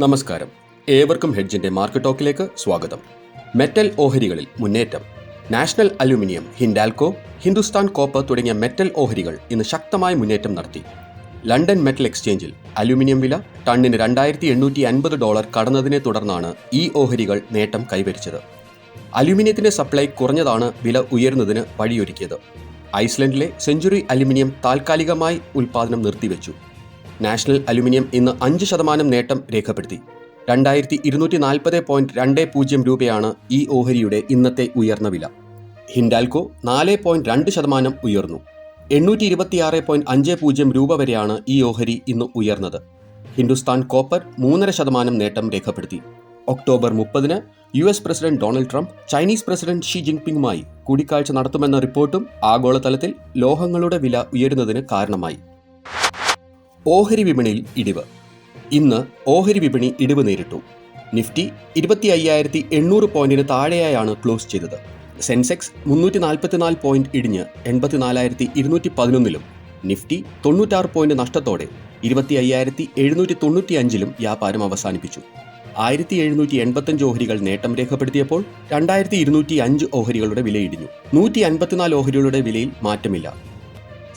നമസ്കാരം. ഏവർക്കും ഹെഡ്ജിന്റെ മാർക്കറ്റ് ടോക്കിലേക്ക് സ്വാഗതം. മെറ്റൽ ഓഹരികളിൽ മുന്നേറ്റം. National aluminium Hindalco Hindustan copper തുടങ്ങിയ മെറ്റൽ ഓഹരികൾ ഇന്ന് ശക്തമായ മുന്നേറ്റം നടത്തി. ലണ്ടൻ മെറ്റൽ എക്സ്ചേഞ്ചിൽ അലുമിനിയം വില ടണ്ണിന് രണ്ടായിരത്തി എണ്ണൂറ്റി അൻപത് ഡോളർ കടന്നതിനെ തുടർന്നാണ് ഈ ഓഹരികൾ നേട്ടം കൈവരിച്ചത്. അലുമിനിയത്തിന്റെ സപ്ലൈ കുറഞ്ഞതാണ് വില ഉയരുന്നതിന് വഴിയൊരുക്കിയത്. ഐസ്ലൻഡിലെ സെഞ്ചുറി അലുമിനിയം താൽക്കാലികമായി ഉൽപ്പാദനം നിർത്തിവെച്ചു. നാഷണൽ അലുമിനിയം ഇന്ന് അഞ്ച് ശതമാനം നേട്ടം രേഖപ്പെടുത്തി. രണ്ടായിരത്തി ഇരുന്നൂറ്റി നാൽപ്പത് പോയിന്റ് രണ്ട് പൂജ്യം രൂപയാണ് ഈ ഓഹരിയുടെ ഇന്നത്തെ ഉയർന്ന വില. ഹിൻഡാൽകോ നാല് പോയിന്റ് രണ്ട് ശതമാനം ഉയർന്നു. എണ്ണൂറ്റി ഇരുപത്തിയാറ് പോയിന്റ് അഞ്ച് പൂജ്യം രൂപ വരെയാണ് ഈ ഓഹരി ഇന്ന് ഉയർന്നത്. ഹിന്ദുസ്ഥാൻ കോപ്പർ മൂന്നര ശതമാനം നേട്ടം രേഖപ്പെടുത്തി. ഒക്ടോബർ മുപ്പതിന് U S president Donald Trump Chinese president Xi ജിൻപിങ്ങുമായി കൂടിക്കാഴ്ച നടത്തുമെന്ന റിപ്പോർട്ടും ആഗോളതലത്തിൽ ലോഹങ്ങളുടെ വില ഉയരുന്നതിന് കാരണമായി. ഓഹരി വിപണിയിൽ ഇടിവ്. ഇന്ന് ഓഹരി വിപണി ഇടിവ് നേരിട്ടു. നിഫ്റ്റി ഇരുപത്തി അയ്യായിരത്തി എണ്ണൂറ് പോയിന്റിന് താഴെയായാണ് ക്ലോസ് ചെയ്തത്. സെൻസെക്സ് മുന്നൂറ്റി നാൽപ്പത്തിനാല് പോയിന്റ് ഇടിഞ്ഞ് എൺപത്തിനാലായിരത്തി ഇരുന്നൂറ്റി പതിനൊന്നിലും നിഫ്റ്റി തൊണ്ണൂറ്റാറ് പോയിന്റ് നഷ്ടത്തോടെ ഇരുപത്തി അയ്യായിരത്തി എഴുന്നൂറ്റി തൊണ്ണൂറ്റി അഞ്ചിലും വ്യാപാരം അവസാനിപ്പിച്ചു. ആയിരത്തി എഴുന്നൂറ്റി എൺപത്തഞ്ച് ഓഹരികൾ നേട്ടം രേഖപ്പെടുത്തിയപ്പോൾ രണ്ടായിരത്തി ഇരുന്നൂറ്റി അഞ്ച് ഓഹരികളുടെ വിലയിടിഞ്ഞു നൂറ്റി അൻപത്തിനാല് ഓഹരികളുടെ വിലയിൽ മാറ്റമില്ല.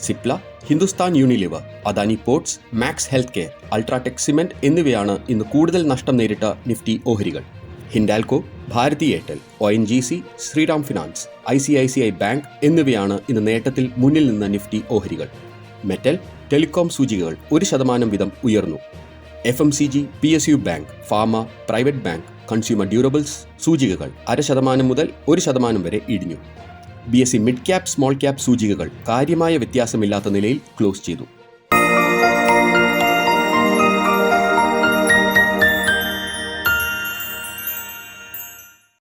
Cipla Hindustan Unilever Adani ports max health care UltraTech cement എന്നിവയാണ് ഇന്ന് കൂടുതൽ നഷ്ടം നേരിട്ട നിഫ്റ്റി ഓഹരികൾ. Hindalco Bharti Airtel O N G C Shriram finance I C I C I bank എന്നിവയാണ് ഇന്ന് നേട്ടത്തിൽ മുന്നിൽ നിന്ന നിഫ്റ്റി ഓഹരികൾ. മെറ്റൽ ടെലികോം സൂചികകൾ ഒരു ശതമാനം വീതം ഉയർന്നു. F M C G P S U bank pharma private bank consumer durables സൂചികകൾ അര ശതമാനം മുതൽ ഒരു ശതമാനം വരെ ഇടിഞ്ഞു. B S C mid cap small cap സൂചികകൾ കാര്യമായ വ്യത്യാസമില്ലാത്ത നിലയിൽ ക്ലോസ് ചെയ്തു.